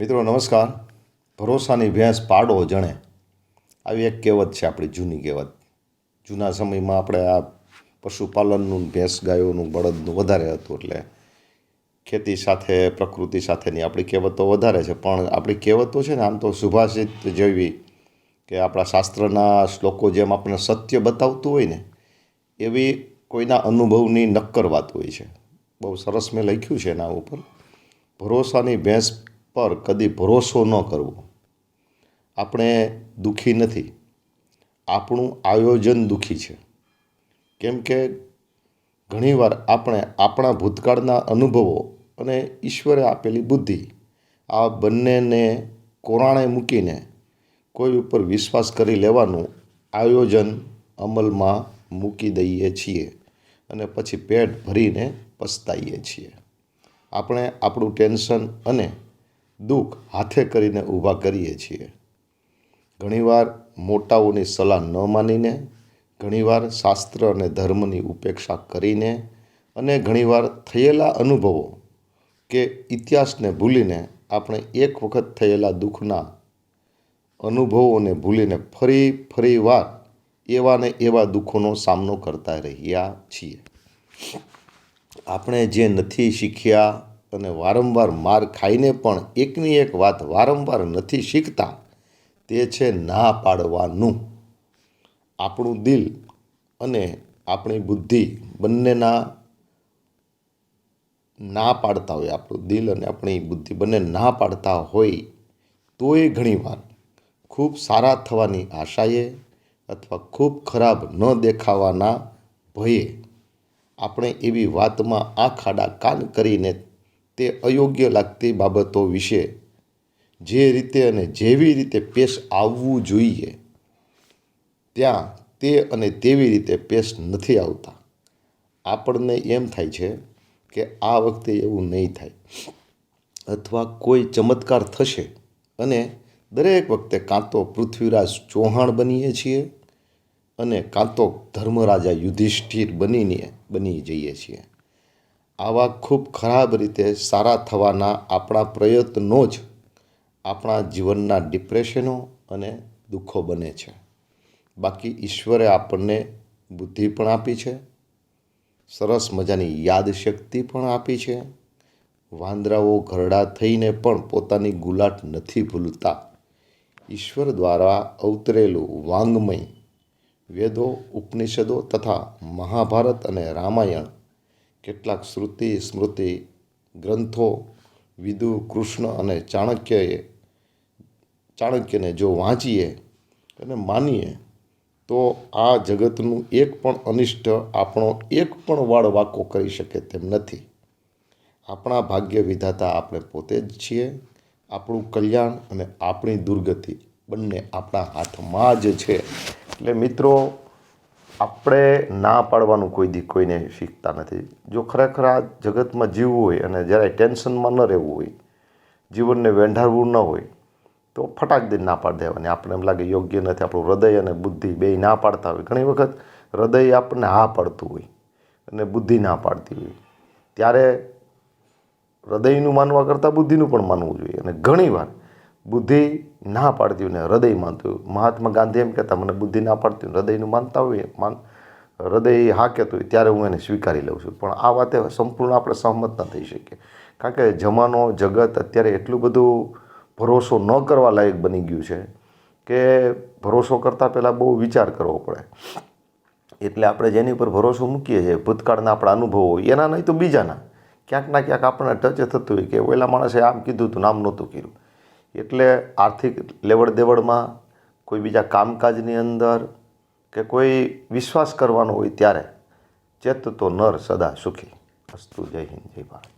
મિત્રો, નમસ્કાર. ભરોસાની ભેંસ પાડો જણે. આવી એક કહેવત છે આપણી જૂની કહેવત. જૂના સમયમાં આપણે આ પશુપાલનનું ભેંસ ગાયોનું બળદનું વધારે હતું એટલે ખેતી સાથે, પ્રકૃતિ સાથેની આપણી કહેવતો વધારે છે. પણ આપણી કહેવતો છે ને, આમ તો સુભાષિત જેવી કે આપણા શાસ્ત્રના શ્લોકો જેમ આપણને સત્ય બતાવતું હોય ને, એવી કોઈના અનુભવની નક્કર વાત હોય છે. બહુ સરસ મેં લખ્યું છે એના ઉપર. ભરોસાની ભેંસ પર કદી ભરોસો ન કરવો. આપણે દુઃખી નથી. આપણું આયોજન દુઃખી છે. કેમ કે ઘણીવાર આપણે આપણા ભૂતકાળના અનુભવો અને ઈશ્વરે આપેલી બુદ્ધિ આ બંનેને કોરાણે મૂકીને કોઈ ઉપર વિશ્વાસ કરી લેવાનું આયોજન અમલમાં મૂકી દઈએ છીએ અને પછી પેટ ભરીને પસ્તાઈએ છીએ. આપણે આપણું ટેન્શન અને દુઃખ હાથે કરીને ઊભા કરીએ છીએ. ઘણીવાર મોટાઓની સલાહ ન માનીને, ઘણીવાર શાસ્ત્ર અને ધર્મની ઉપેક્ષા કરીને અને ઘણીવાર થયેલા અનુભવો કે ઇતિહાસને ભૂલીને આપણે એક વખત થયેલા દુઃખના અનુભવોને ભૂલીને ફરી ફરી વાર એવા ને એવા દુઃખોનો સામનો કરતા રહ્યા છીએ. આપણે જે નથી શીખ્યા અને વારંવાર માર ખાઈને પણ એકની એક વાત વારંવાર નથી શીખતા, તે છે ના પાડવાનું. આપણું દિલ અને આપણી બુદ્ધિ બંનેના ના પાડતા હોય. આપણું દિલ અને આપણી બુદ્ધિ બંને ના પાડતા હોય તોય ઘણીવાર ખૂબ સારા થવાની આશાએ અથવા ખૂબ ખરાબ ન દેખાવાના ભયે આપણે એવી વાતમાં આંખ આડા કાન કરીને તે અયોગ્ય લાગતી બાબતો વિશે જે રીતે અને જેવી રીતે પેશ આવવું જોઈએ, ત્યાં તે અને તેવી રીતે પેશ નથી આવતા. આપણને એમ થાય છે કે આ વખતે એવું નહીં થાય અથવા કોઈ ચમત્કાર થશે અને દરેક વખતે કાં તો પૃથ્વીરાજ ચૌહાણ બનીએ છીએ અને કાં તો ધર્મરાજા યુધિષ્ઠિર બનીને બની જઈએ છીએ. આવા ખૂબ ખરાબ રીતે સારા થવાના આપણા પ્રયત્નો જ આપણા જીવનના ડિપ્રેશનો અને દુઃખો બને છે. બાકી ઈશ્વરે આપણને બુદ્ધિ પણ આપી છે, સરસ મજાની યાદશક્તિ પણ આપી છે. વાંદરાઓ ઘરડા થઈને પણ પોતાની ગુલાટ નથી ભૂલતા. ઈશ્વર દ્વારા અવતરેલું વાંગમય વેદો, ઉપનિષદો તથા મહાભારત અને રામાયણ કેટલાક શ્રુતિ, સ્મૃતિ, ગ્રંથો, વિદુ, કૃષ્ણ અને ચાણક્યએ ચાણક્યને જો વાંચીએ અને માનીએ, તો આ જગતનું એક પણ અનિષ્ટ આપણો એક પણ વાળ વાકો કરી શકે તેમ નથી. આપણા ભાગ્ય વિધાતા આપણે પોતે જ છીએ, આપણું કલ્યાણ અને આપણી દુર્ગતિ બંને આપણા હાથમાં જ છે. એટલે મિત્રો આપણે ના પાડવાનું કોઈ દી કોઈને શીખતા નથી. જો ખરેખર આ જગતમાં જીવવું હોય અને જરાય ટેન્શનમાં ન રહેવું હોય, જીવનને વેંઢાળવું ન હોય, તો ફટાક દઈને ના પાડી દેવાની. આપણને એમ લાગે યોગ્ય નથી. આપણું હૃદય અને બુદ્ધિ બે ના પાડતા હોય. ઘણી વખત હૃદય આપણને હા પાડતું હોય અને બુદ્ધિ ના પાડતી હોય. ત્યારે હૃદયનું માનવા કરતાં બુદ્ધિનું પણ માનવું જોઈએ. અને ઘણીવાર બુદ્ધિ ના પાડતી હોય ને હૃદય માનતું મહાત્મા ગાંધી એમ કહેતા, મને બુદ્ધિ ના પાડતી હોય હૃદયનું માનતા હોય, માન, હૃદય હા કહેતું હોય ત્યારે હું એને સ્વીકારી લઉં છું. પણ આ વાતે સંપૂર્ણ આપણે સહમત ન થઈ શકીએ. કારણ કે જમાનો, જગત અત્યારે એટલું બધું ભરોસો ન કરવા લાયક બની ગયું છે કે ભરોસો કરતાં પહેલાં બહુ વિચાર કરવો પડે. એટલે આપણે જેની ઉપર ભરોસો મૂકીએ છીએ, ભૂતકાળના આપણા અનુભવો એના નહીં તો બીજાના. ક્યાંક ના ક્યાંક આપણને ટચ થતું હોય કે ઓલા માણસે આમ કીધું હતું નામ નહોતું કર્યું. એટલે આર્થિક લેવડ દેવડમાં કોઈ બીજા કામકાજની અંદર કે કોઈ વિશ્વાસ કરવાનો હોય ત્યારે ચેત તો નર સદા સુખી. અસ્તુ જય હિન્દ, જય ભારત.